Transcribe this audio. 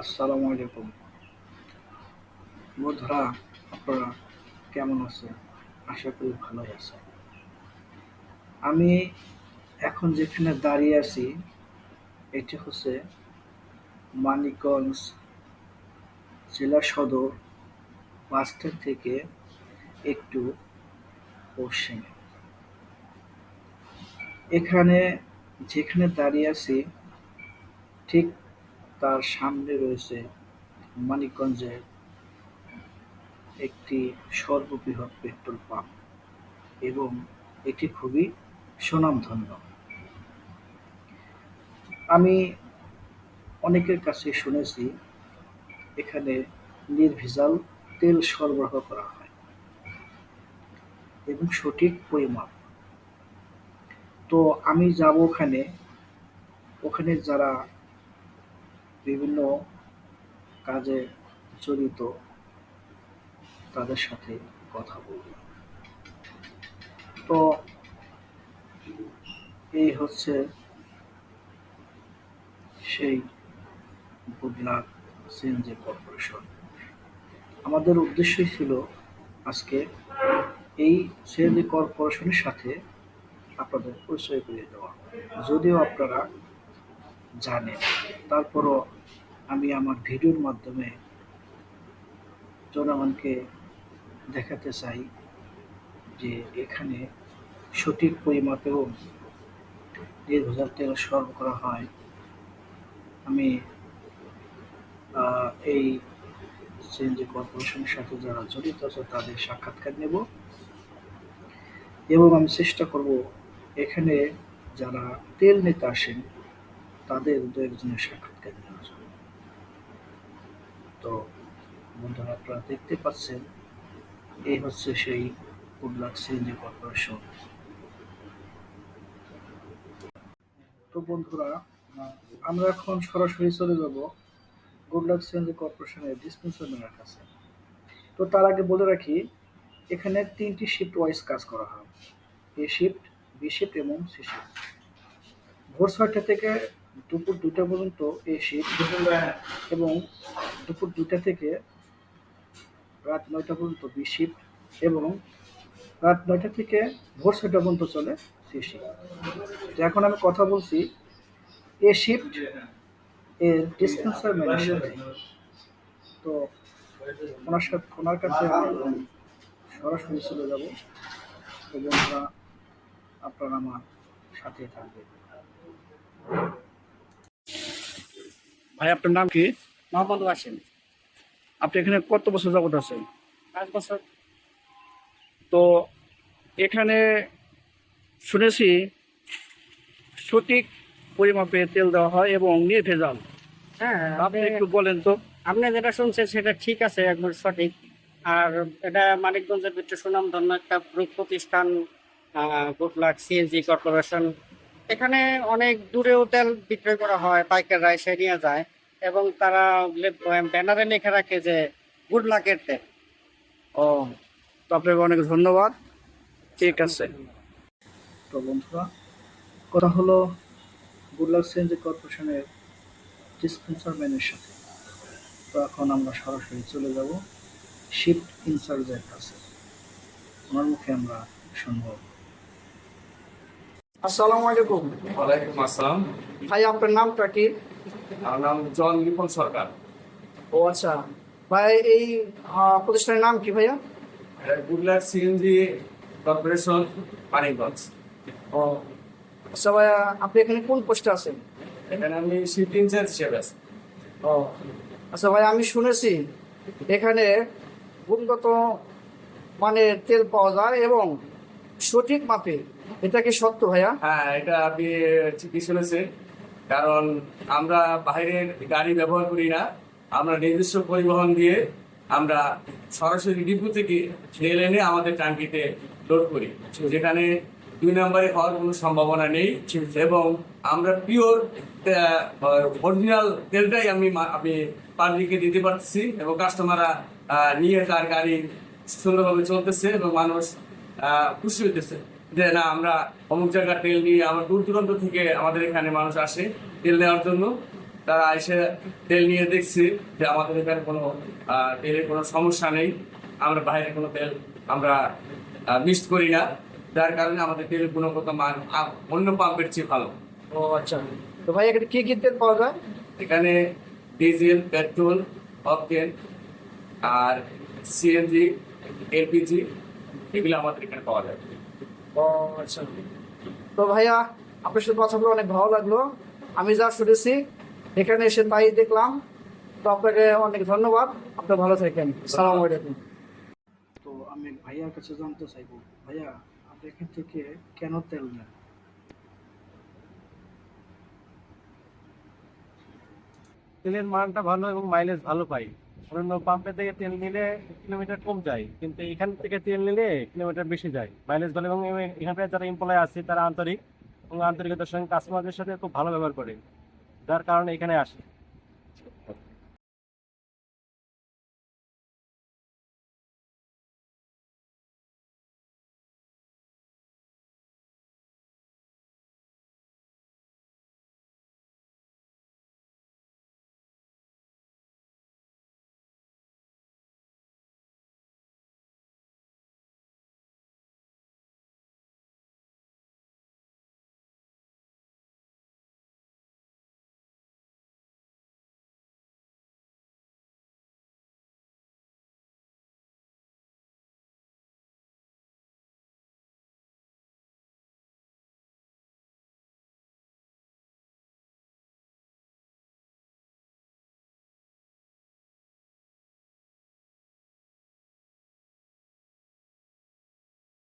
আসসালামু আলাইকুম। বন্ধুরা, আপনারা কেমন আছেন? আশা করি ভালোই আছেন। আমি এখন যেখানে দাঁড়িয়ে আছি, এটি হচ্ছে মানিকগঞ্জ জেলা সদর বাসস্ট্যান্ড থেকে একটু পশ্চিমে। এখানে যেখানে দাঁড়িয়ে আছি, ঠিক তার সামনে রয়েছে মানিকগঞ্জের একটি সর্ববৃহৎ পেট্রোল পাম্প এবং এটি খুবই সুনামধন্য। আমি অনেকের কাছে শুনেছি এখানে নির্ভেজাল তেল সরবরাহ করা হয় এবং সঠিক পরিমাপ তো আমি যাব ওখানে ওখানে যারা বিভিন্ন কাজে জড়িত তাদের সাথে কথা বলব। তো এই হচ্ছে সেই গুডলাক সিএনজি কর্পোরেশন। আমাদের উদ্দেশ্যই ছিল আজকে এই সিএনজি কর্পোরেশনের সাথে আপনাদের পরিচয় করিয়ে দেওয়া। যদিও আপনারা জানেন, তারপরও আমি আমার ভিডিওর মাধ্যমে জনগণকে দেখাতে চাই যে এখানে সঠিক পরিমাপেও নির্ভেজাল তেল সরবরাহ করা হয়, আমি এই সিএনজি কর্পোরেশনের সাথে যারা জড়িত আছে তাদের সাক্ষাৎকার নেব এবং আমি চেষ্টা করব এখানে যারা তেল নিতে আসেন তাদের দু একজনের সাক্ষাৎকার জন্য তো বন্ধুরা আপনারা দেখতে পাচ্ছেন, এই হচ্ছে সেই গুডলাক সিএনজি কর্পোরেশন। তো বন্ধুরা, আমরা এখন সরাসরি চলে যাব গুডলাক সিএনজি কর্পোরেশনের ডিসপেন্সারের কাছে। তো তার আগে বলে রাখি, এখানে তিনটি শিফট ওয়াইজ কাজ করা হয়। এ শিফট বি শিফট এবং সি শিফট ভোর ছয়টা থেকে দুপুর দুটা পর্যন্ত এই শিফট এবং দুপুর দুটা থেকে রাত নয়টা পর্যন্ত বি এবং রাত নয়টা থেকে ভোর ছয়টা পর্যন্ত চলে সি শিফট তো এখন আমি কথা বলছি এ শিফট এর ডিসপেন্সার ম্যানের সাথে তো ওনার সাথে, ওনার কাছে সরাসরি চলে যাব বন্ধুরা আপনারা আমার সাথে থাকবেন ভাই, আপনার নাম কি? মোহাম্মদ ওয়াসিম। আপনি এখানে কত বছর যাবত আছেন? পাঁচ বছর। তো এখানে শুনেছি সঠিক পরিমাপে তেল দেওয়া হয় এবং নির্ভেজাল। হ্যাঁ আপনি আপনি একটু বলেন তো। আপনি যেটা শুনছেন সেটা ঠিক আছে একবার সঠিক। আর এটা মানিকগঞ্জের ভিতরে সুনামধন্য একটা গ্রুপ প্রতিষ্ঠান গুডলাক সিএনজি কর্পোরেশন এখানে অনেক দূরেও তেল বিক্রয় করা হয় পাইকাররা এসে নিয়ে যায়। এবং তারা ব্যানারে লিখে রাখে যে গুড লাকের তেল ও তো আপনাকে অনেক ধন্যবাদ। ঠিক আছে। তো বন্ধুরা কথা হলো গুডলাক সিএনজি কর্পোরেশনের ডিসপেন্সার ম্যানের সাথে। তো এখন আমরা সরাসরি চলে যাব শিফট ইনচার্জের কাছে। ওনার মুখে আমরা শুনব। আসসালামু আলাইকুম। ওয়ালাইকুম আসসালাম। ভাই আপনার নামটা কি? আমার নাম জন রিপন সরকার। ও আচ্ছা। ভাই এই প্রতিষ্ঠানের নাম কি ভাইয়া? Good luck CNG corporation Manikganj ও আচ্ছা ভাইয়া আপনি এখানে কোন পোস্টে আছেন? এখানে আমি শিফট ইনচার্জ হিসেবে আছি। ও আচ্ছা ভাই আমি শুনেছি এখানে গুণগত মানের তেল পাওয়া যায় এবং সঠিক মাপে। এটা কি সত্য ভাইয়া? হ্যাঁ এটা আপনি ঠিকই শুনেছেন। কারণ আমরা বাইরের গাড়ি ব্যবহার করি না। আমরা নিজস্ব পরিবহন দিয়ে আমরা সরাসরি ডিপু থেকে তেল এনে আমাদের ট্যাঙ্কিতে লোড করি। যেখানে দুই নম্বরে হওয়ার কোনো সম্ভাবনা নেই এবং আমরা পিওর অরিজিনাল তেলটাই আমি আমি পাবলিককে দিতে পারতেছি এবং কাস্টমাররা নিয়ে তার গাড়ি সুন্দরভাবে চলতেছে এবং মানুষ খুশি হইতেছে। যে না আমরা অমুক জায়গার তেল নিয়ে আমরা দূর দূরান্ত থেকে আমাদের এখানে মানুষ আসে তেল নেওয়ার জন্য। তারা এসে তেল নিয়ে দেখছে যে আমাদের এখানে কোনো তেলের কোনো সমস্যা নেই আমরা বাইরে কোনো তেল আমরা মিক্সড করি না। যার কারণে আমাদের তেলের গুণগত মান অন্য পাম্পের চেয়ে ভালো। ও আচ্ছা। তো ভাই এখানে কি কি তেল পাওয়া যায়? এখানে ডিজেল পেট্রোল অকটেন আর সিএনজি এলপিজি এগুলো আমাদের এখানে পাওয়া যায়। আচ্ছা। তো ভাইয়া আপনার সাথে কথা বলে অনেক ভালো লাগল। আমি যা শুনেছি এখানে এসে তাই দেখলাম। তো আপনাকে অনেক ধন্যবাদ। আপনি ভালো থাকেন। সালাম আলাইকুম। তো আমি ভাইয়ার কাছে জানতে চাইব ভাইয়া আপনি এখান থেকে কেন তেল নেন? তেলের মানটা ভালো এবং মাইলেজ ভালো পাই। অন্যান্য পাম্পে থেকে তেল নিলে কিলোমিটার কম যায়, কিন্তু এখান থেকে তেল নিলে কিলোমিটার বেশি যায়। মাইলেজ ভালো এবং এখানকার যারা এমপ্লয় আছে, তারা আন্তরিক এবং আন্তরিকতার সঙ্গে কাস্টমারদের সাথে খুব ভালো ব্যবহার করে, যার কারণে এখানে আসে।